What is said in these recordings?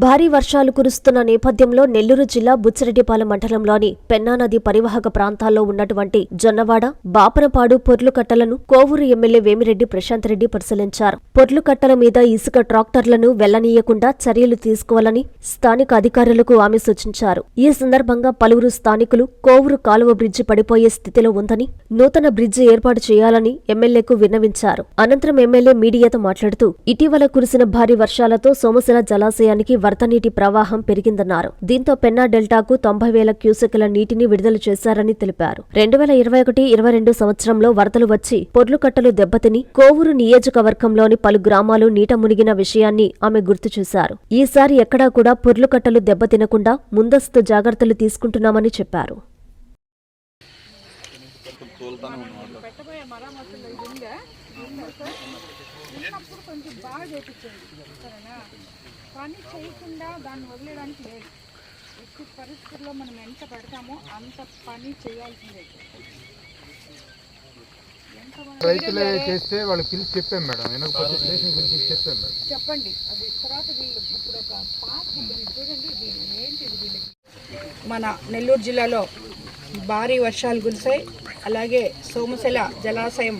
భారీ వర్షాలు కురుస్తున్న నేపథ్యంలో నెల్లూరు జిల్లా బుచ్చిరెడ్డిపాలెం మండలంలోని పెన్నానది పరివాహక ప్రాంతాల్లో ఉన్నటువంటి జొన్నవాడ బాపనపాడు పొర్లుకట్టలను కోవూరు ఎమ్మెల్యే వేమిరెడ్డి ప్రశాంత్ రెడ్డి పరిశీలించారు. పొర్లుకట్టల మీద ఇసుక ట్రాక్టర్లను వెళ్ళనీయకుండా చర్యలు తీసుకోవాలని స్థానిక అధికారులకు ఆమె సూచించారు. ఈ సందర్భంగా పలువురు స్థానికులు కోవూరు కాలువ బ్రిడ్జి పడిపోయే స్థితిలో ఉందని నూతన బ్రిడ్జి ఏర్పాటు చేయాలని ఎమ్మెల్యేకు విన్నవించారు. అనంతరం ఎమ్మెల్యే మీడియాతో మాట్లాడుతూ ఇటీవల కురిసిన భారీ వర్షాలతో సోమశిల జలాశయానికి వరద నీటి ప్రవాహం పెరిగిందన్నారు. దీంతో పెన్నా డెల్టాకు తొంభై వేల క్యూసెక్ల నీటిని విడుదల చేశారని తెలిపారు. రెండు వేల ఇరవై ఒకటి ఇరవై రెండు సంవత్సరంలో వరదలు వచ్చి పొర్లుకట్టలు దెబ్బతిని కోవూరు నియోజకవర్గంలోని పలు గ్రామాలు నీట మునిగిన విషయాన్ని ఆమె గుర్తు చేశారు. ఈసారి ఎక్కడా కూడా పొర్లుకట్టలు దెబ్బతినకుండా ముందస్తు జాగ్రత్తలు తీసుకుంటున్నామని చెప్పారు. కొంచెం బాగా పని చేయకుండా దాన్ని వదిలేయడానికి లేదు. ఎట్టి పరిస్థితుల్లో మనం ఎంత పెడతామో అంత పని చేయాల్సిందే. రైతులే చేస్తే వాళ్ళు పిలిచి చెప్పాం మేడం. వినకపోతే స్టేషన్ పిలిచి చెప్పాం మేడం. చెప్పండి. అది తర్వాత వీళ్ళు ఇప్పుడు ఒక పార్క్ చూడండి ఏంటి వీళ్ళకి? మన నెల్లూరు జిల్లాలో భారీ వర్షాలు కురిశాయి. అలాగే సోమశిల జలాశయం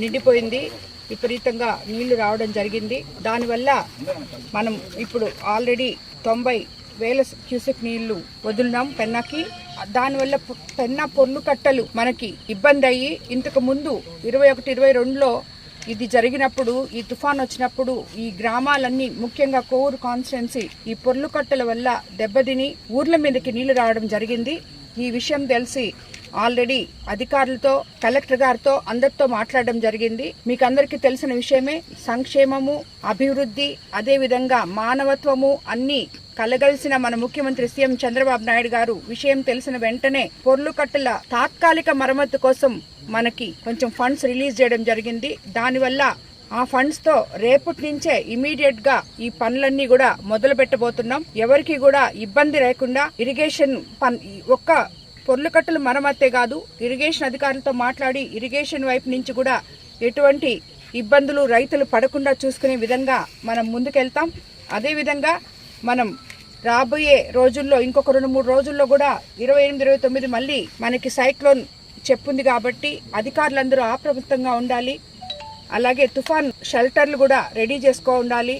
నిండిపోయింది. విపరీతంగా నీళ్ళు రావడం జరిగింది. దానివల్ల మనం ఇప్పుడు ఆల్రెడీ తొంభై వేల క్యూసెక్ నీళ్ళు వదిలినాం పెన్నాకి. దానివల్ల పెన్నా పొర్లు కట్టలు మనకి ఇబ్బంది అయ్యి ఇంతకు ముందు ఇరవై ఒకటి ఇరవై రెండులో ఇది జరిగినప్పుడు ఈ తుఫాన్ వచ్చినప్పుడు ఈ గ్రామాలన్నీ ముఖ్యంగా కోవూరు కాన్స్టిట్యున్సీ ఈ పొర్లు కట్టల వల్ల దెబ్బతిని ఊర్ల మీదకి నీళ్ళు రావడం జరిగింది. ఈ విషయం తెలిసి ఆల్రెడీ అధికారులతో కలెక్టర్ గారితో అందరితో మాట్లాడడం జరిగింది. మీకు అందరికీ తెలిసిన విషయమే సంక్షేమము అభివృద్ధి అదే విధంగా మానవత్వము అన్ని కలగలిసిన మన ముఖ్యమంత్రి సీఎం చంద్రబాబు నాయుడు గారు విషయం తెలిసిన వెంటనే పొర్లు కట్టల తాత్కాలిక మరమ్మతు కోసం మనకి కొంచెం ఫండ్స్ రిలీజ్ చేయడం జరిగింది. దానివల్ల ఆ ఫండ్స్తో రేపటి నుంచే ఇమీడియట్గా ఈ పనులన్నీ కూడా మొదలు పెట్టబోతున్నాం ఎవరికి కూడా ఇబ్బంది లేకుండా ఇరిగేషన్ పన్ ఒక్క పొర్లుకట్టలు మరమ్మతే కాదు ఇరిగేషన్ అధికారులతో మాట్లాడి ఇరిగేషన్ వైపు నుంచి కూడా ఎటువంటి ఇబ్బందులు రైతులు పడకుండా చూసుకునే విధంగా మనం ముందుకెళ్తాం. అదేవిధంగా మనం రాబోయే రోజుల్లో ఇంకొక రెండు మూడు రోజుల్లో కూడా ఇరవై ఎనిమిది ఇరవై తొమ్మిది మళ్ళీ మనకి సైక్లోన్ చెప్పుంది కాబట్టి అధికారులందరూ అప్రమత్తంగా ఉండాలి. అలాగే తుఫాన్ షెల్టర్లు కూడా రెడీ చేసుకో ఉండాలి.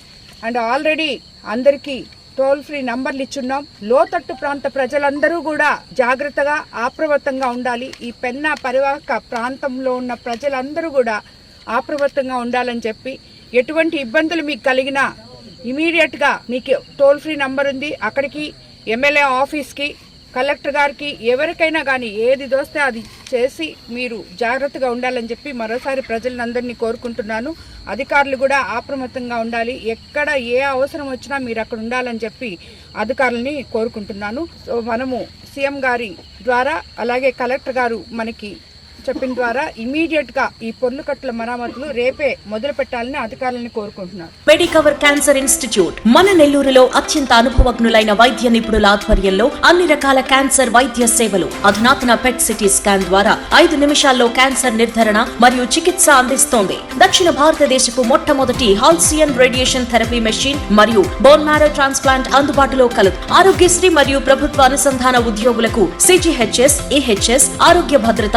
అండ్ ఆల్రెడీ అందరికీ టోల్ ఫ్రీ నంబర్లు ఇచ్చున్నాం. లోతట్టు ప్రాంత ప్రజలందరూ కూడా జాగ్రత్తగా అప్రమత్తంగా ఉండాలి. ఈ పెన్నా పరివాహక ప్రాంతంలో ఉన్న ప్రజలందరూ కూడా అప్రమత్తంగా ఉండాలని చెప్పి ఎటువంటి ఇబ్బందులు మీకు కలిగినా ఇమీడియట్గా మీకు టోల్ ఫ్రీ నంబర్ ఉంది. అక్కడికి ఎమ్మెల్యే ఆఫీస్కి కలెక్టర్ గారికి ఎవరికైనా కానీ ఏది దోస్తే అది చేసి మీరు జాగ్రత్తగా ఉండాలని చెప్పి మరోసారి ప్రజలందరినీ కోరుకుంటున్నాను. అధికారులు కూడా అప్రమత్తంగా ఉండాలి. ఎక్కడ ఏ అవసరం వచ్చినా మీరు అక్కడ ఉండాలని చెప్పి అధికారులని కోరుకుంటున్నాను. సో మనము సీఎం గారి ద్వారా అలాగే కలెక్టర్ గారు మనకి చెప్పిన ద్వారా ఇమీడియట్గా ఈ పొర్లు కట్టల మరామతులు రేపే మొదలు పెట్టాలని అధికారులను కోరుకుంటున్నాను మెడికవర్ క్యాన్సర్ ఇన్స్టిట్యూట్ మన నెల్లూరులో అత్యంత అనుభవజ్ఞులైన వైద్య నిపుణుల ఆధ్వర్యంలో అన్ని రకాల క్యాన్సర్ వైద్య సేవలు అధునాతన పెట్ సిటీ స్కాన్ ద్వారా ఐదు నిమిషాల్లో క్యాన్సర్ నిర్ధారణ మరియు చికిత్స అందిస్తోంది. దక్షిణ భారతదేశపు మొట్టమొదటి హాల్సియన్ రేడియేషన్ థెరపీ మెషిన్ మరియు బోన్ మ్యారో ట్రాన్స్ప్లాంట్ అందుబాటులో కలదు. ఆరోగ్యశ్రీ మరియు ప్రభుత్వ అనుసంధాన ఉద్యోగులకు సిజిహెచ్ఎస్ ఈహెచ్ఎస్ ఆరోగ్య భద్రత